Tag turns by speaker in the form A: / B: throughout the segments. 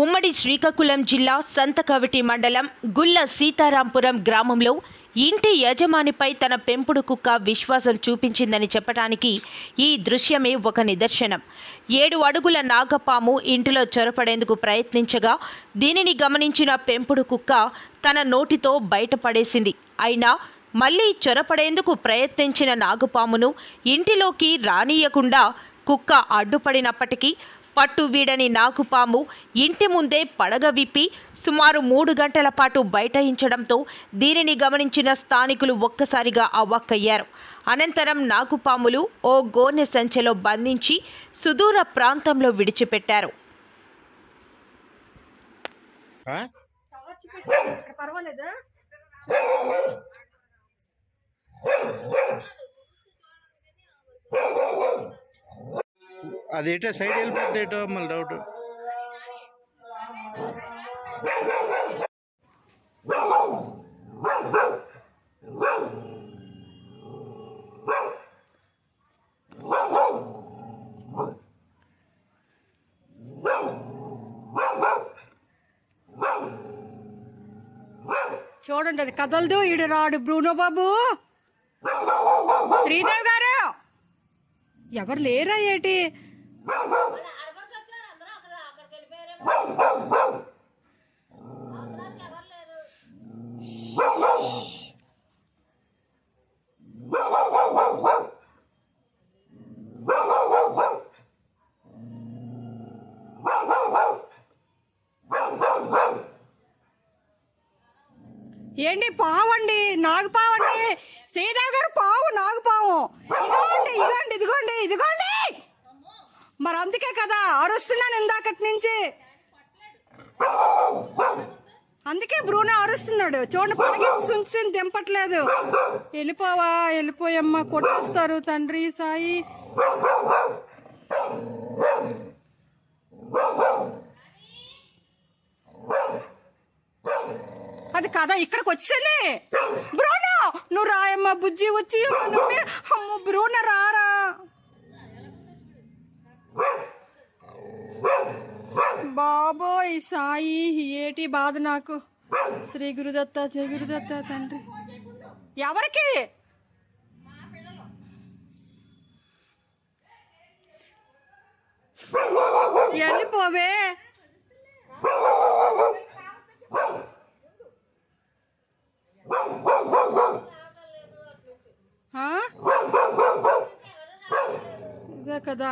A: ఉమ్మడి శ్రీకాకుళం జిల్లా సంతకవిటి మండలం గుల్ల సీతారాంపురం గ్రామంలో ఇంటి యజమానిపై తన పెంపుడు కుక్క విశ్వాసం చూపించిందని చెప్పడానికి ఈ దృశ్యమే ఒక నిదర్శనం. ఏడు అడుగుల నాగపాము ఇంటిలో చొరపడేందుకు ప్రయత్నించగా దీనిని గమనించిన పెంపుడు కుక్క తన నోటితో బయటపడేసింది. అయినా మళ్ళీ చొరపడేందుకు ప్రయత్నించిన నాగపామును ఇంటిలోకి రానీయకుండా కుక్క అడ్డుపడినప్పటికీ పట్టు వీడని నాగుపాము ఇంటి ముందే పడగ విప్పి సుమారు మూడు గంటల పాటు బైఠాయించడంతో దీనిని గమనించిన స్థానికులు ఒక్కసారిగా అవాక్కయ్యారు. అనంతరం నాగుపాములు ఓ గోనె సంచెలో బంధించి సుదూర ప్రాంతంలో విడిచిపెట్టారు.
B: ఆ?
C: అది పర్వాలేదా
B: అదేటో సైడ్ వెళ్ళిపోద్ది ఏటో మళ్ళీ డౌట్
C: చూడండి అది కదలదు. ఈడు రాడు బ్రూనో బాబు. శ్రీదేవి గారు! ఎవరు లేరా ఏటి? ఏంటి పావండి? నాగుపావండి శ్రీదేవి గారు పావు నాగుపావు ఇదిగోండి ఇదిగోండి ఇదిగోండి ఇదిగోండి. మరి అందుకే కదా అరుస్తున్నాను ఇందాకటి నుంచి. అందుకే బ్రూనో అరుస్తున్నాడు. చూడండి పడగి సుంచి దింపట్లేదు. వెళ్ళిపోవా వెళ్ళిపోయమ్మా కొట్టేస్తారు తండ్రి సాయి. అది కదా ఇక్కడికి వచ్చింది బ్రూనో నువ్వు రాయమ్మ బుజ్జి వచ్చి అమ్మ బ్రూనో రారా. బాబోయ్ సాయి ఏటి బాధ నాకు? శ్రీ గురుదత్త జయ గురుదత్త తండ్రి. ఎవరికి? వెళ్ళిపోవే. ఇదే కదా.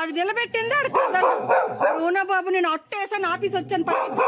C: అది నిలబెట్టింది ఆడ కదలు రూనా బాబు నేను అట్టేసాను ఆఫీస్ వచ్చాను పక్కన